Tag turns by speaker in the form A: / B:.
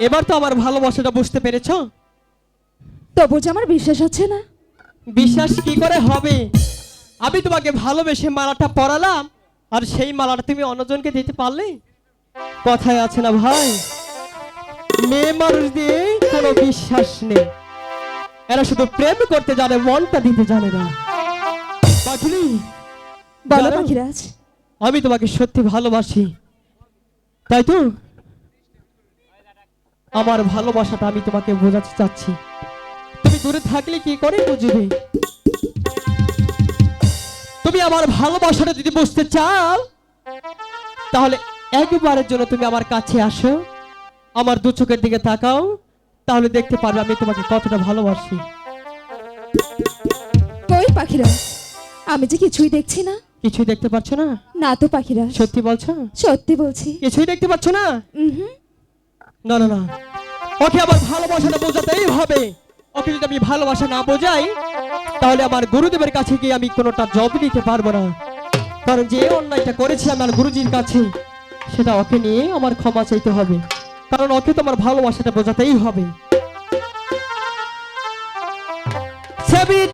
A: এবার তো আমার ভালোবাসাটা বুঝতে পেরেছ?
B: তবু যে আমার বিশ্বাস হচ্ছে না।
A: বিশ্বাস কি করে হবে? আমি তোমাকে ভালোবেসে মালাটা পরালাম আর সেই মালাটা তুমি অন্যজনকে দিতে পারলে? কথায় আছে না ভাই। মেয়ে মানুষ দিয়ে কোনো বিশ্বাস নেই। এরা শুধু প্রেম করতে জানে মনটা দিতে জানে না। পাখিনি
B: বলো পাখিরাজ।
A: আমি তোমাকে সত্যি ভালোবাসি। তাই তো? আমার ভালোবাসাটা আমি তোমাকে বোঝাতে চাচ্ছি। তুমি দূরে থাকলে কি করে বুঝবে? তুমি আমার ভালোবাসাটা যদি বুঝতে চাও তাহলে একবারের জন্য তুমি আমার কাছে আসো আমার দু চোখের দিকে তাকাও তাহলে দেখতে পারবে আমি তোমাকে কতটা ভালোবাসি।
B: কই পাখিরা? আমি যে কিছুই দেখছি না।
A: কিছুই দেখতে পাচ্ছ না?
B: না তো পাখিরা।
A: সত্যি বলছো?
B: সত্যি বলছি।
A: কিছুই দেখতে পাচ্ছ না? না না না। ওকে আমার ভালোবাসাটা বোঝাতেই হবে ওকে যদি আমি ভালোবাসা না বোঝাই, তাহলে আমার গুরুদেবের কাছে গিয়ে আমি কোনোটা জব দিতে পারব না। কারণ যে অন্যায়টা করেছি আমার গুরুজির কাছে, সেটা ওকে নিয়ে আমার ক্ষমা চাইতে হবে। কারণ ওকে তো আমার ভালোবাসাটা বোঝাতেই হবে।